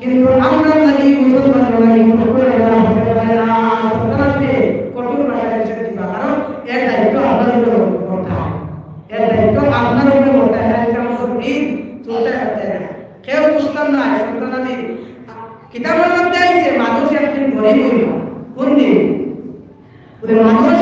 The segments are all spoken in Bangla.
কিন্তু আমরা যদি মুসলমানরা ইমান করে না হতে পারে না সত্যকে কঠোর ভাষায় ছেড়ে দিবা কারণ এর দায়িত্ব আপনার উপরে মানুষ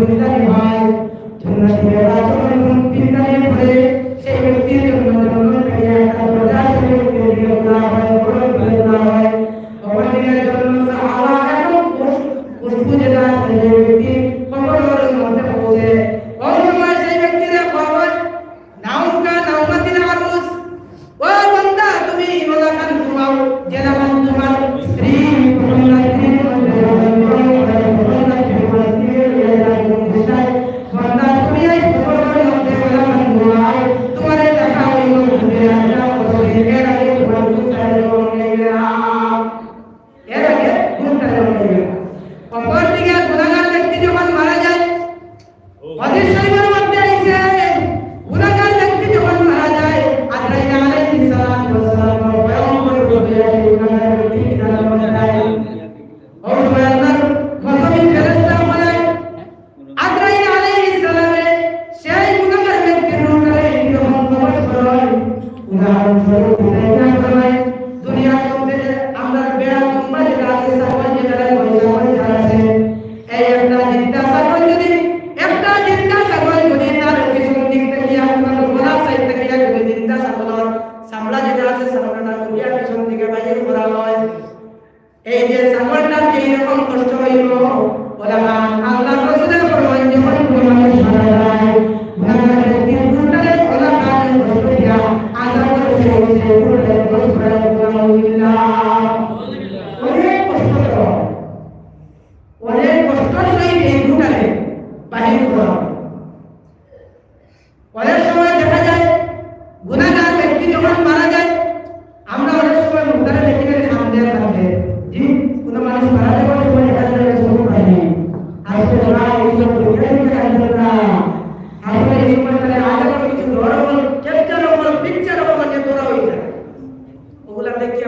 పిల్లలు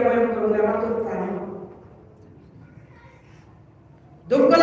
lavoro programmato organico. Dunque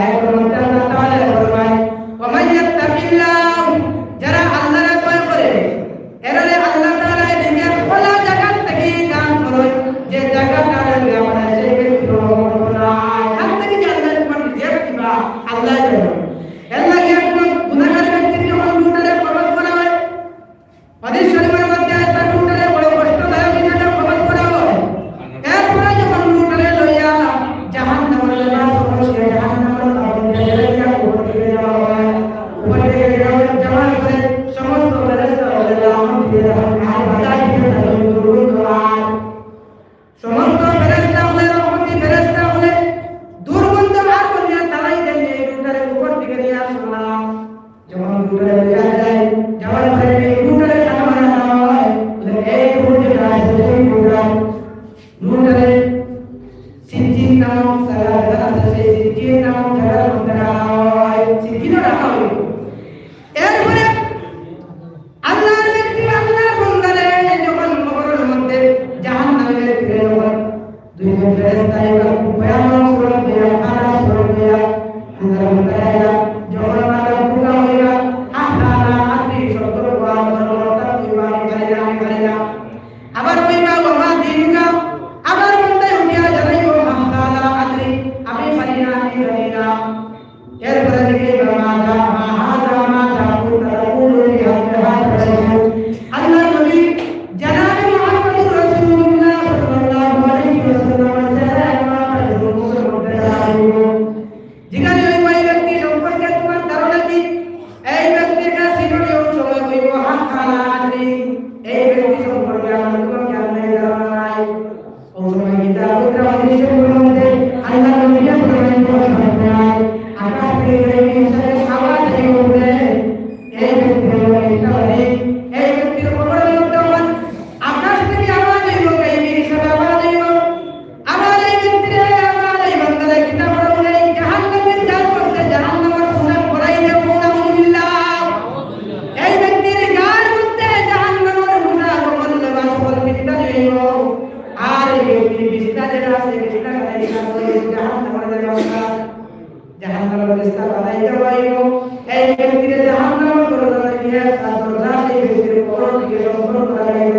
لا يضر من تولى ومن يتق الله sintiendo, se sintiendo, Te. ব্যবস্থা বানাইতে পারিব। এই ব্যক্তির জাহান্নামের দরজা দিয়ে তার দরজা ব্যক্তির পরম সম্পূর্ণ করা যাইতে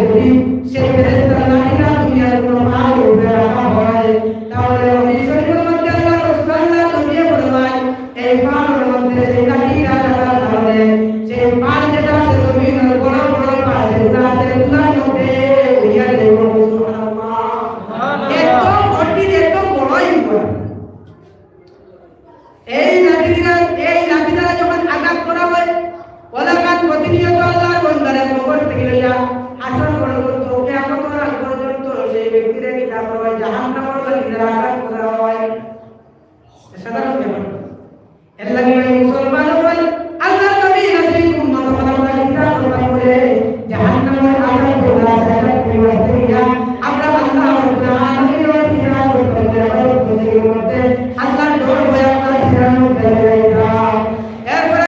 যদি সেই ফেরেস্তার নামটা দুনিয়ার কোনো মাল রূপে রাখা হয়। তাহলে নবী শরীফের মধ্যে আল্লাহ রাসূলুল্লাহ দুনিয়া ফরমায় এই পালের মধ্যে যেটা কি রাখা তাহলে সেই পাল যেটা আছে জমিনের বড় বড় পাল যেটা আছে তুলার মধ্যে উইয়া দেব প্রতিনিয়ত আল্লাহর বন্দারে কবর থেকে লইয়া